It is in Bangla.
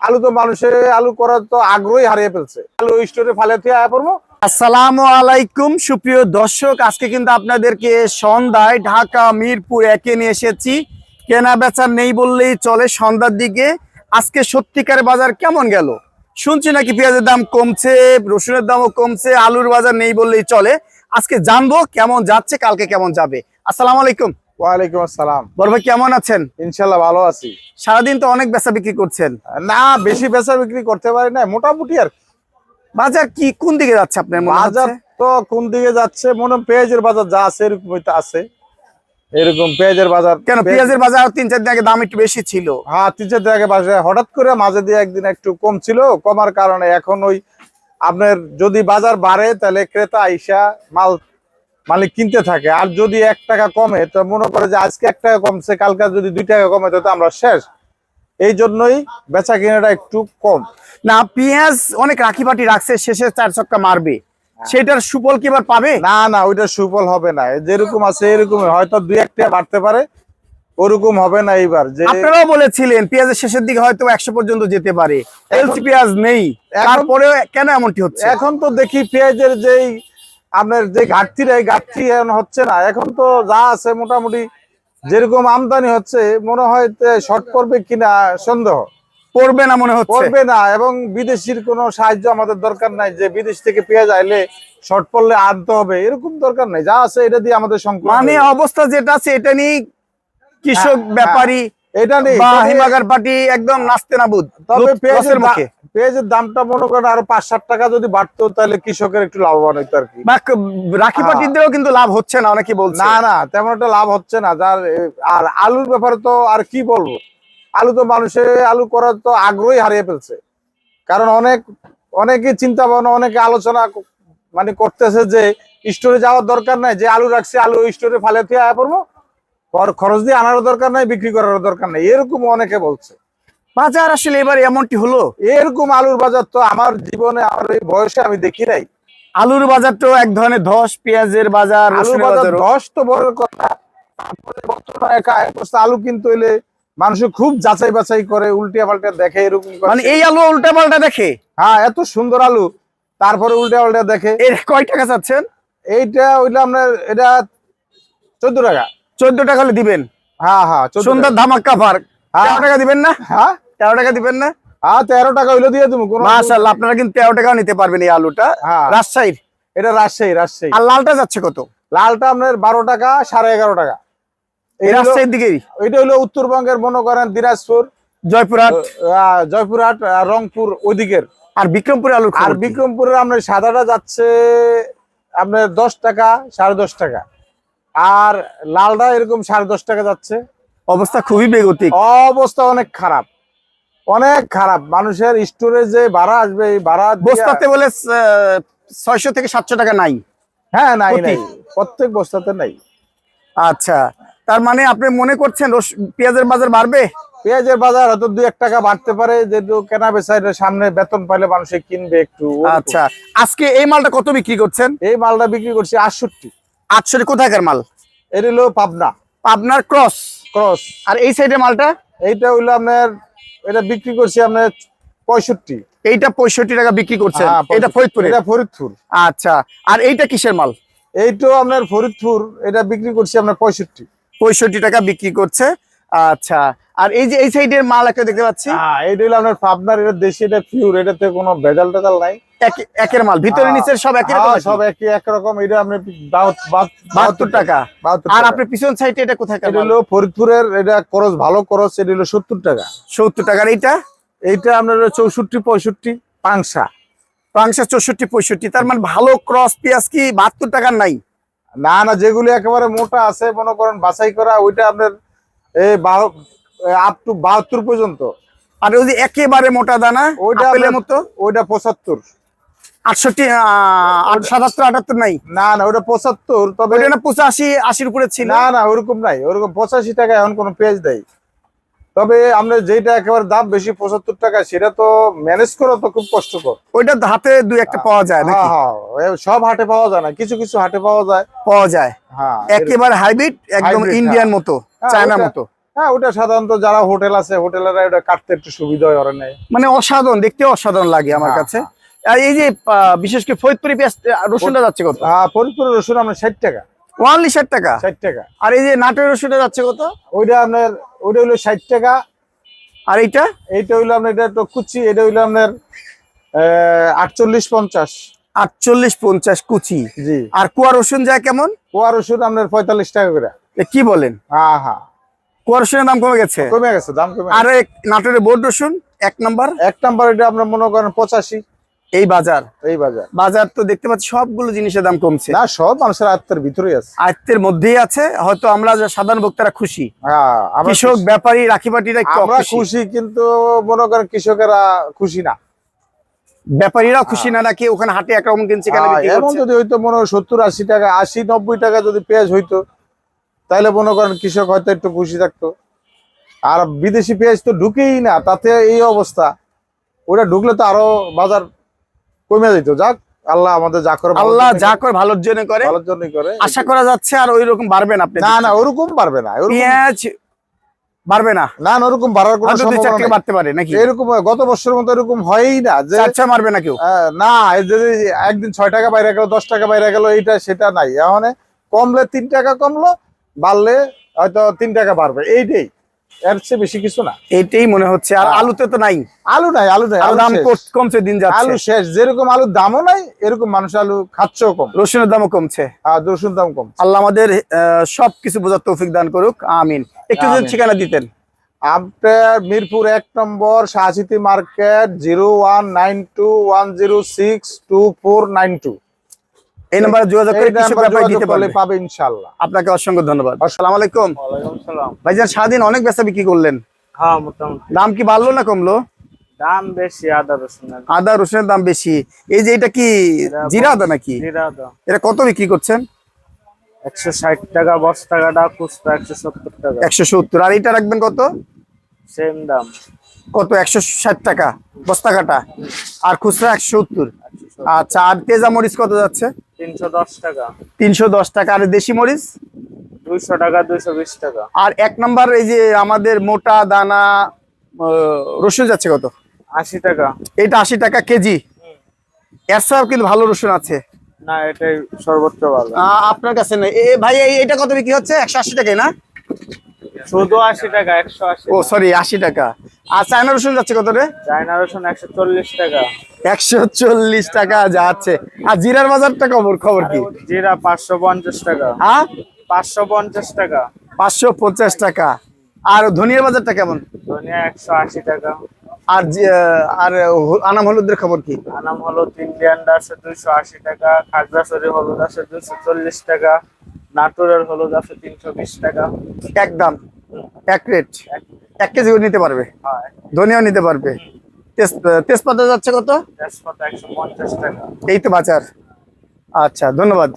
আলু তো মানুষের আলু করার তো আগ্রহই হারিয়ে ফেলছে। আলু স্টোরে ফালে তুই আয়া পড়ব। আসসালামু আলাইকুম, সুপ্রিয় দর্শক, আজকে কিন্তু আপনাদেরকে সন্ধ্যায় ঢাকা, মিরপুর একে নিয়ে এসেছি। কেনা বেচা নেই বললেই চলে সন্ধ্যার দিকে। আজকে সত্যিকারের বাজার কেমন গেল? শুনছি নাকি পেঁয়াজের দাম কমছে, রসুনের দামও কমছে, আলুর বাজার নেই বললেই চলে। আজকে জানব কেমন যাচ্ছে, কালকে কেমন যাবে। আসসালামু আলাইকুম। ওয়ালাইকুম আসসালাম। বড় ভাই কেমন আছেন? ইনশাল্লাহ ভালো আছি। সারাদিন তো অনেক বেচা বিক্রি করছেন। না বেশি বেচা বিক্রি করতে পারি না মোটামুটি আর বাজার কি কোন দিকে যাচ্ছে আপনার বাজার তো কোন দিকে যাচ্ছে? মনে পেঁয়াজের বাজার যা আছে এরকমই তো আছে। এরকম পেঁয়াজের বাজার কেন পেঁয়াজের বাজার তিন চার দিন আগে দাম একটু বেশি ছিল। হ্যাঁ তিন চার টাকা বাজে হঠাৎ করে মাঝে দিয়ে একদিন একটু কম ছিল। কমার কারণে এখন ওই আপনার যদি বাজার বাড়ে তাহলে ক্রেতা আইসা মাল মালিক কিনতে থাকে। আর যদি এক টাকা কমে তো মনে করে যে আজকে এক টাকা কমছে কালকে যদি দুই টাকা কমে তো আমরা শেষ। এই জন্যই বেচা কিনাটা একটু কম। না পেঁয়াজ অনেক রাখি পাটি রাখছে শেষে চার চক্কা মারবে। সেটার সুফল কি এবার পাবে? না না ওইটা সুফল হবে না। যেরকম আছে এরকম হয়তো দুই একটা বাড়তে পারে ওরকম হবে না এইবার। যে আপনারাও বলেছিলেন পেঁয়াজের শেষের দিকে হয়তো একশো পর্যন্ত যেতে পারে। এলসি পেঁয়াজ নেই। তারপরেও কেন এমনটি হচ্ছে? এখন তো দেখি পেঁয়াজের যেই আপনার যে ঘাটতিটা এই ঘাটতি এখন হচ্ছে না। এখন তো যা আছে মোটামুটি যেরকম আমদানি হচ্ছে মনে হয় শর্ট পড়বে কিনা সন্দেহ। পড়বে না মনে হচ্ছে। পড়বে না এবং বিদেশির কোনো সাহায্য আমাদের দরকার নাই যে বিদেশ থেকে পেঁয়াজ আইলে শর্ট পড়লে আনতে হবে এরকম দরকার নাই। যা আছে এটা দিয়ে আমাদের সংকট মানে অবস্থা যেটা আছে এটা নিয়ে কৃষক হ্যাঁ, ব্যাপারী এটা নেই বা হিমাগার পার্টি একদম নাচতে না বুধ তবে পেঁয়াজের মুখে। পেঁয়াজের দামটা মনে করেন আরও পাঁচ ষাট টাকা যদি বাড়তো তাহলে কৃষকের একটু লাভবান হইতো আর কি। রাখি। পাটিদেরও কিন্তু লাভ হচ্ছে না অনেকে বলছে। না না তেমন একটা লাভ হচ্ছে না। যার আর আলুর ব্যাপারে তো আর কি বলব? আলু তো মানুষের আলু করার তো আগ্রহই হারিয়ে ফেলছে। কারণ অনেক অনেকে চিন্তা ভাবনা অনেকে আলোচনা মানে করতেছে যে স্টোরে যাওয়ার দরকার নাই যে আলু রাখছে আলু স্টোরে ফালে আয়া পড়ব। খরচ দিয়ে আনারও দরকার নাই বিক্রি করারও দরকার নাই এরকম অনেকে বলছে। বাজার আসলে এবার এমনটি হলো? এরকম আলুর বাজার তো আমার জীবনে আমার এই বয়সে আমি দেখি নাই। আলুর বাজার তো এক ধরনের ধস পেঁয়াজের বাজার আলুর বাজার বাজারও। তো বড় কথা। আলু কিন্তু হইলে মানুষ খুব যাচাই বাছাই করে উল্টিয়া পাল্টা দেখে এরকম মানে এই আলু উল্টা পাল্টা দেখে? হ্যাঁ এত সুন্দর আলু। তারপরে উল্টা পাল্টা দেখে। এর কয় টাকা চাচ্ছেন? এইটা ওইটা আপনার এটা চোদ্দ টাকা। চোদ্দ টাকা হলে দিবেন? হ্যাঁ হ্যাঁ 14 সুন্দর ধামাক্কা পার হ্যাঁ। টাকা দিবেন না? হ্যাঁ। তেরো টাকা দিবেন না? হ্যাঁ তেরো টাকা হইলে দিয়ে কোনো মাশাল্লাহ আপনারা কিন্তু তেরো টাকা নিতে পারবেন এই আলুটা। হ্যাঁ। রাজশাহীর? এটা রাজশাহী রাজশাহী। আর লালটা যাচ্ছে কত? লালটা আপনার বারো টাকা সাড়ে এগারো টাকা। রাজশাহীর দিকেই এটা হলো উত্তরবঙ্গের মনে করেন দিনাজপুর জয়পুরহাট? জয়পুরহাট রংপুর ওইদিকের। আর বিক্রমপুরে আলুর আর বিক্রমপুরের আপনার সাদাটা যাচ্ছে আপনার দশ টাকা সাড়ে দশ টাকা। আর লালটা এরকম সাড়ে দশ টাকা যাচ্ছে। অবস্থা খুবই বেগতিক। অবস্থা অনেক খারাপ। অনেক খারাপ। মানুষের স্টোরে যে ভাড়া আসবে এই ভাড়া বস্তাতে বলে ছয়শো থেকে সাতশো টাকা নাই। হ্যাঁ নাই নাই। প্রত্যেক বস্তাতে নাই। আচ্ছা। তার মানে আপনি মনে করছেন পেঁয়াজের বাজার বাড়বে? পেঁয়াজের বাজার হয়তো দুই এক টাকা বাড়তে পারে যেহেতু কেনা বেচা সামনে বেতন পাইলে মানুষে কিনবে একটু। আচ্ছা। আজকে এই মালটা কত বিক্রি করছেন? এই মালটা বিক্রি করছি আটষট্টি। আটশো কোথাকার মাল? এর হলো পাবনা। পাবনার ক্রস। ক্রস। আর এই সাইডের মালটা? এইটা হইল আপনার এটা বিক্রি করছি আপনার পঁয়ষট্টি। এইটা পঁয়ষট্টি টাকা বিক্রি করছে হ্যাঁ, এটা ফরিদপুর? এটা ফরিদপুর। আচ্ছা আর এইটা কিসের মাল? এইটাও আপনার ফরিদপুর এটা বিক্রি করছি আপনার পঁয়ষট্টি। পঁয়ষট্টি টাকা বিক্রি করছে। আচ্ছা আর এই যে এই সাইডের মাল একটা দেখতে পাচ্ছি। হ্যাঁ এইটা হলো আপনার পাবনার এটা দেশি এটা পিওর এটাতে কোনো ভেজাল টেজাল নাই। একের মাল ভিতরে হ্যাঁ। নিচের সব একই হ্যাঁ, রকম সব একই একরকম এটা আপনি বাহাত- বাহাত- বাহাত্তর টাকা। বাহাত্তর আর টাকা। আপনার পিছন সাইডে এটা কোথায় এটা হলো ফরিদপুরের এটা খরচ ভালো খরচ এটা হলো সত্তর টাকা। সত্তর টাকার এইটা? এইটা আপনার হলো চৌষট্টি পঁয়ষট্টি পাংসা পাংশা চৌষট্টি পঁয়ষট্টি তার মানে ভালো ক্রস পেঁয়াজ কি বাহাত্তর টাকার নাই? না না যেগুলো একেবারে মোটা আছে মনে করেন বাছাই করা ওইটা আপনার এই আপ টু বাহাত্তর পর্যন্ত। আর ওই একেবারে মোটা দানা ওইটা মতো? ওইটা পঁচাত্তর। আটষট্টি সাতাত্তর আটাত্তর নাই? না না ওটা পঁচাত্তর তবে পঁচাশি আশির উপরে ছিল? না না ওরকম নাই। ওরকম পঁচাশি টাকা এখন কোনো পেঁয়াজ দেয় তবে আমরা যেটা একেবারে দাম বেশি পঁচাত্তর টাকা সেটা তো ম্যানেজ করা তো খুব কষ্টকর। ওইটা হাতে দুই একটা পাওয়া যায় নাকি? হ্যাঁ হ্যাঁ সব হাটে পাওয়া যায় না। কিছু কিছু হাটে পাওয়া যায়। পাওয়া যায়। হ্যাঁ একেবারে হাইব্রিড একদম ইন্ডিয়ান মতো হ্যাঁ, চায়না মতো? হ্যাঁ ওটা সাধারণত যারা হোটেল আছে হোটেলেরা কাটতে একটু সুবিধা হয় ওরা মানে অসাধারণ দেখতে অসাধারণ লাগে আমার হ্যাঁ, কাছে। আর এই যে বিশেষ করে ফরিদপুরি পেঁয়াজ রসুনটা যাচ্ছে কত? আহ, ফরিদপুর রসুন আপনার ষাট টাকা। ওয়ানলি ষাট টাকা? ষাট টাকা। আর এই যে নাটোর রসুনটা যাচ্ছে কত? ওইটা আপনার ওইটা ষাট টাকা। আর এইটা? এইটা হইল আপনার এটা তো কুচি এটা হইল আপনার আটচল্লিশ পঞ্চাশ। আটচল্লিশ পঞ্চাশ কুচি। জি। আর কুয়া রসুন যায় কেমন? পোয়া রসুন আপনার পঁয়তাল্লিশ টাকা করে। কি বলেন? হ্যাঁ হ্যাঁ কুয়া রসুনের দাম কমে গেছে? কমে গেছে দাম কমে আর নাটোরের বোর্ড রসুন এক নাম্বার। এক নাম্বার এটা আপনার মনে করেন পঁচাশি। এই বাজার। এই বাজার। বাজার তো দেখতে পাচ্ছি সবগুলো জিনিসের দাম কমছে। না সব মানুষের ভিতরেই আছে। আয়ত্তের মধ্যেই আছে হয়তো আমরা সাধারণ ভোক্তারা খুশি। হ্যাঁ কৃষক ব্যাপারী রাখিবাটিরা আমরা খুশি। কিন্তু মনে করেন কৃষকেরা খুশি না। ব্যাপারীরা খুশি না নাকি ওখানে হাটে একরকম কিনছে কেন হ্যাঁ? যদি হইতো মনে হয় সত্তর আশি টাকা আশি নব্বই টাকা যদি পেঁয়াজ হইতো তাহলে মনে করেন কৃষক হয়তো একটু খুশি থাকতো। আর বিদেশি পেঁয়াজ তো ঢুকেই না তাতে এই অবস্থা। ওটা ঢুকলে তো আরও বাজার কমে যেত। যাক আল্লাহ আমাদের যা করে আল্লাহ যা করে। ভালোর জন্য করে। করে, ভালোর জন্যই করে। আশা করা যাচ্ছে আর ওই রকম বাড়বেন আপনি না না ওরকম পারবে না পেঁয়াজ বাড়বে না। না না ওরকম বাড়ার কোনো হয়তো দুই চার সম্ভাবনা বাড়তে পারে নাকি? এরকম গত বছরের মতো এরকম হয়ই না যে ছয় মারবে না কেউ? না যদি একদিন ছয় টাকা বাইরে গেল দশ টাকা বাইরে গেল এইটা সেটা নাই। এখন কমলে তিন টাকা কমলো বাড়লে হয়তো তিন টাকা বাড়বে। এইটাই। এর চেয়ে বেশি কিছু না। এইটাই মনে হচ্ছে। আর। আলুতে তো নাই। আলু নাই আলু নাই আলু দাম কমছে দিন যাচ্ছে। আলু শেষ। যেরকম আলুর দামও নাই এরকম মানুষ আলু খাচ্ছেও কম। রসুনের দামও কমছে। আর রসুন দাম কম আল্লাহ আমাদের সবকিছু বোঝার তৌফিক দান করুক। আমিন। একটু যদি ঠিকানা দিতেন। আপনার মিরপুর এক নম্বর Shahchiti market zero one nine two one zero six two four nine two. এই নম্বরে যোগাযোগ করে কৃষক নাম্বার দিতে পারবে। পাবে ইনশাল্লাহ আপনাকে অসংখ্য ধন্যবাদ। আসসালামু আলাইকুম। ওয়ালাইকুম সালাম ভাইজান সারাদিন অনেক বেচা বিক্রি করলেন। হ্যাঁ মোটামুটি। দাম কি বাড়লো না কমলো? দাম বেশি আদা রসুনের আদা রসুনের দাম বেশি। এই যে এটা কি জিরা আদা নাকি? জিরা আদা। এটা কত বিক্রি করছেন? একশো ষাট টাকা বস টাকাটা খুচরা একশো সত্তর টাকা। একশো সত্তর। আর এটা রাখবেন কত? সেম দাম। কত? একশো ষাট টাকা বস্তা কাটা। আর খুচরা একশো সত্তর। আচ্ছা আর তেজা মরিচ কত যাচ্ছে? তিনশো দশ টাকা। তিনশো দশ টাকা। আর দেশি মরিচ? দুইশো টাকা দুইশো বিশ টাকা। আর এক নাম্বার এই যে আমাদের মোটা দানা রসুন যাচ্ছে কত? আশি টাকা। এটা আশি টাকা কেজি। এর কিন্তু ভালো রসুন আছে। না এটাই সর্বোচ্চ ভালো। আপনার কাছে নেই। এ ভাই এটা কত বিক্রি হচ্ছে? একশো আশি টাকাই না? শুধু আশি টাকা একশো আশি ও সরি আশি টাকা। আর চায়না রসুন যাচ্ছে কত রে? চায়না রসুন একশো চল্লিশ টাকা। একশো চল্লিশ টাকা যাচ্ছে। আর জিরার বাজারটা খবর খবর কি? জিরা পাঁচশো পঞ্চাশ টাকা। হ্যাঁ? পাঁচশো পঞ্চাশ টাকা। পাঁচশো পঞ্চাশ টাকা। আর ধনিয়ার বাজারটা কেমন? ধনিয়া একশো আশি টাকা। আর আর আনাম হলুদের খবর কি? আনাম হলুদ ইন্ডিয়ান আছে দুইশো আশি টাকা খাগড়াছড়ি হলুদ আছে দুইশো চল্লিশ টাকা নাটোরের হলুদ আছে তিনশো বিশ টাকা। একদম। এক রেট এক কেজি নিতে পারবে। ধনিয়াও নিতে পারবে। তেজ- তেজপাতা যাচ্ছে কত? তেজপাতা একশো পঞ্চাশ টাকা। এই তো বাজার। আচ্ছা ধন্যবাদ।